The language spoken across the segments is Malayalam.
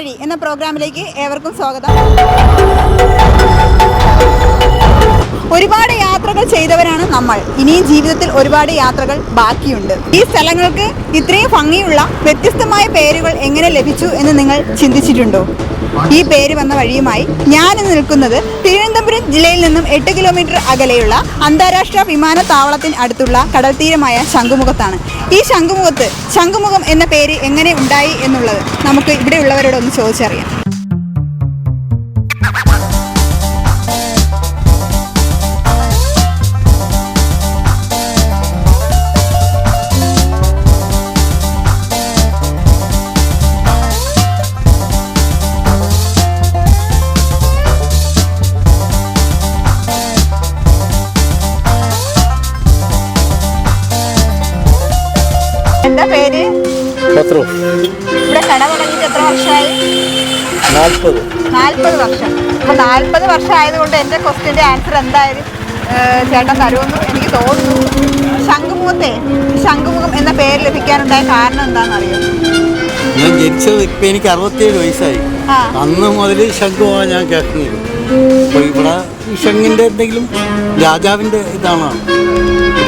വഴി എന്ന പ്രോഗ്രാമിലേക്ക് ഏവർക്കും സ്വാഗതം. ഒരുപാട് യാത്രകൾ ചെയ്തവരാണ് നമ്മൾ. ഇനിയും ജീവിതത്തിൽ ഒരുപാട് യാത്രകൾ ബാക്കിയുണ്ട്. ഈ സ്ഥലങ്ങൾക്ക് ഇത്രയും ഭംഗിയുള്ള വ്യത്യസ്തമായ പേരുകൾ എങ്ങനെ ലഭിച്ചു എന്ന് നിങ്ങൾ ചിന്തിച്ചിട്ടുണ്ടോ? ഈ പേര് വന്ന വഴിയുമായി ഞാൻ നിൽക്കുന്നത് തിരുവനന്തപുരം ജില്ലയിൽ നിന്നും എട്ട് കിലോമീറ്റർ അകലെയുള്ള അന്താരാഷ്ട്ര വിമാനത്താവളത്തിന് അടുത്തുള്ള കടൽ തീരമായ ശംഖുമുഖത്താണ്. ഈ ശംഖുമുഖത്ത് ശംഖുമുഖം എന്ന പേര് എങ്ങനെ ഉണ്ടായി എന്നുള്ളത് നമുക്ക് ഇവിടെയുള്ളവരോടൊന്ന് ചോദിച്ചറിയാം. എന്താ പേര്? പത്രോ ഇവിടെ കട തുടങ്ങിയിട്ട് എത്ര വർഷമായി? നാൽപ്പത്. നാൽപ്പത് വർഷം. അപ്പൊ നാൽപ്പത് വർഷം ആയതുകൊണ്ട് എന്റെ ക്വസ്റ്റ്യന്റെ ആൻസർ എന്തായാലും ചേട്ടൻ തരുമെന്ന് എനിക്ക് തോന്നുന്നു. ശംഖുമുഖത്തെ ഈ ശംഖുമുഖം എന്ന പേര് ലഭിക്കാനുണ്ടായ കാരണം എന്താണെന്നറിയോ? ഞാൻ ജനിച്ചത് ഇപ്പം എനിക്ക് അറുപത്തിയേഴ് വയസ്സായി. അന്ന് മുതൽ ശംഖുമാണ് ഞാൻ കേൾക്കുന്നത്. അപ്പോൾ ഇവിടെ ഈ ശംഖിന്റെ എന്തെങ്കിലും രാജാവിന്റെ ഇതാണ്?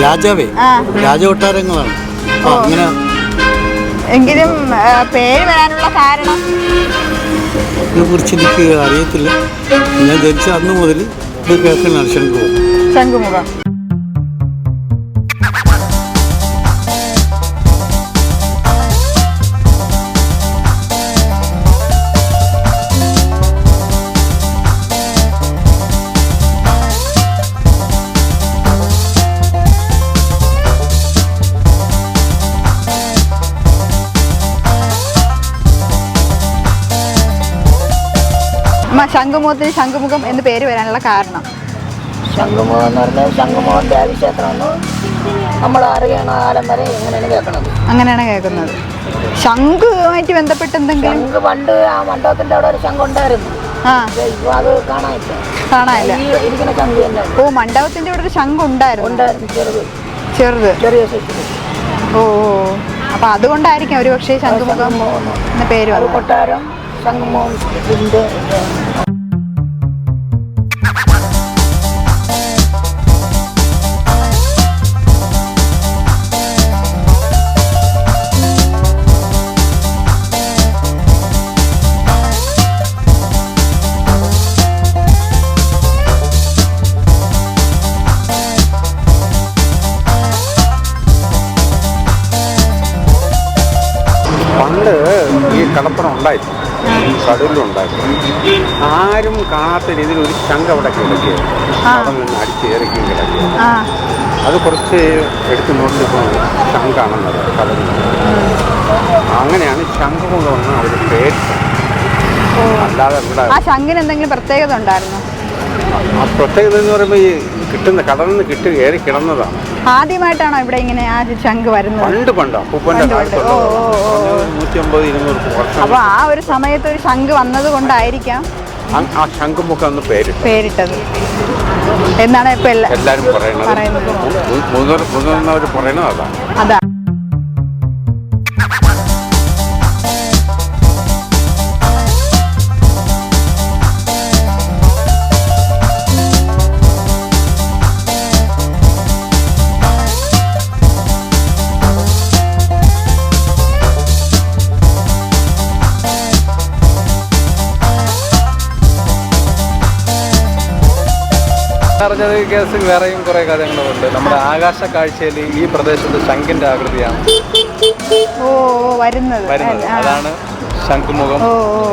രാജാവേ ആ. രാജകൊട്ടാരങ്ങളാണ്. എങ്കിലും പേര് വരാനുള്ള കാരണം? ഇതിനെക്കുറിച്ച് എനിക്ക് അറിയത്തില്ല. ഞാൻ ജനിച്ച അന്ന് മുതൽ ഇത് ശംഖുമുഖം ശംഖുമുഖം. ശംഖുമുഖത്തിന് ശംഖുമുഖം എന്ന് പേര് വരാനുള്ള കാരണം. ശംഖുമുഖം എന്ന് പറഞ്ഞാൽ നമ്മൾ അറിയണ കാലം വരെ എങ്ങനെയാണ് കേൾക്കണത്. അങ്ങനെയാണ് കേൾക്കുന്നത്. ശംഖുമായിട്ട് ബന്ധപ്പെട്ട് എന്തെങ്കിലും? ശംഖ് പണ്ട് ആ മണ്ഡപത്തിന്റെ അവിടെ ഒരു ശംഖ് ഉണ്ടായിരുന്നു. ആ. ഇപ്പൊ അത് കാണാനില്ല. കാണാനില്ല. ഈ ഇരിക്കുന്ന ശംഖ് തന്നെ. ഓ മണ്ഡപത്തിന്റെ ഇവിടെ ഒരു ശംഖ് ഉണ്ടായിരുന്നു. ഉണ്ടായിരുന്നു ചെറുത്. ചെറുത്. ചെറിയ ഓ. അപ്പൊ അതുകൊണ്ടായിരിക്കും ഒരു പക്ഷേ ശംഖുമുഖം എന്ന പേര് അത് കൊട്ടാരം ശംഖുമുഖം ഇതിന്റെ പണ്ട് ഈ കടപ്പുറം ഉണ്ടായിരുന്നു കടലിലുണ്ടായിരുന്നു. ആരും കാണാത്ത രീതിയിൽ ഒരു ചങ്ക അവിടെ കിടക്കുകയാണ് ആ. അവിടെ നിന്ന് അടിച്ചേറിക്കും കിടക്കുക അത് കുറച്ച് എടുത്തു നോക്കിയപ്പോൾ ശംഖാണെന്നത് കടലിൽ. അങ്ങനെയാണ് ശങ്ക എന്ന് അവർ പേര് അല്ലാതെ ഇവിടെ ആ ശംഖിന് എന്തെങ്കിലും പ്രത്യേകത ഉണ്ടായിരുന്നു? ആ പ്രത്യേകത എന്ന് പറയുമ്പോൾ ഈ കിട്ടുന്ന കടലിൽ നിന്ന് കിട്ടി കയറി കിടന്നതാണ്. ആദ്യമായിട്ടാണോ ഇവിടെ ഇങ്ങനെ ആ ശംഖ് വരുന്നത്? പണ്ട് പണ്ട് അപ്പൊ ആ ഒരു സമയത്ത് ഒരു ശംഖ് വന്നത് കൊണ്ടായിരിക്കാം ആ- ശംഖുമുഖം എന്ന് പേര് പേരിട്ടത്. എന്നാണ് ഇപ്പൊ എല്ലാ എല്ലാരും പറയുന്നത്. മുതിർന്നവർ അതാണ് അതാ. അറിഞ്ഞത് കേസ് വേറെയും കുറേ കാര്യങ്ങളുണ്ട് നമ്മുടെ ആകാശ കാഴ്ചയിൽ ഈ പ്രദേശത്ത് ശംഖിന്റെ ആകൃതിയാണ്. ഓ വരുന്നത്. വരുന്നത്. അതാണ് ശംഖുമുഖം.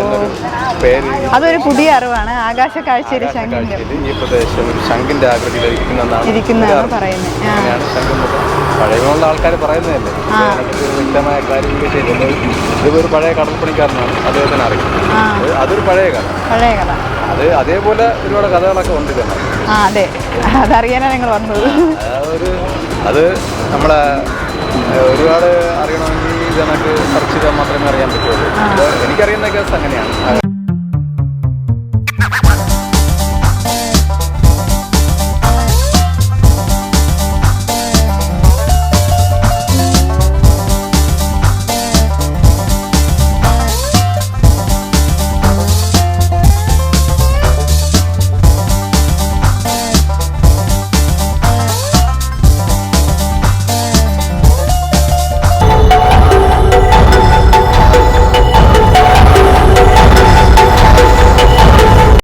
എന്നൊരു പേര്. അതൊരു പുതിയ അറിവാണ്. ആകാശ കാഴ്ചയിൽ ശംഖിന്റെ ഈ പ്രദേശം ഒരു ശംഖിന്റെ ആകൃതിയിൽ ഇരിക്കുന്നതാണ് ഇരിക്കുന്നതാണ് പറയുന്നത്. ശംഖുമുഖം. പഴയമുള്ള ആൾക്കാർ പറയുന്നതല്ലേ? വ്യക്തമായ കാര്യങ്ങൾ ചെയ്തത് ഇത് ഒരു പഴയ കടൽപ്പണിക്കാരനാണ്. അദ്ദേഹത്തിന് അറിയാം അതൊരു പഴയ കഥ. പഴയ കഥ. അത് അതേപോലെ ഒരുപാട് കഥകളൊക്കെ ഉണ്ട് തന്നെ അതെ. അതറിയാനാണ് ഞങ്ങൾ വന്നത്. അതൊരു ഒരു അത് നമ്മളെ ഒരുപാട് അറിയണമെങ്കിൽ ഇത് സെർച്ച് ചെയ്താൽ മാത്രമേ അറിയാൻ പറ്റുള്ളൂ. എനിക്കറിയുന്ന കേസ് അങ്ങനെയാണ്.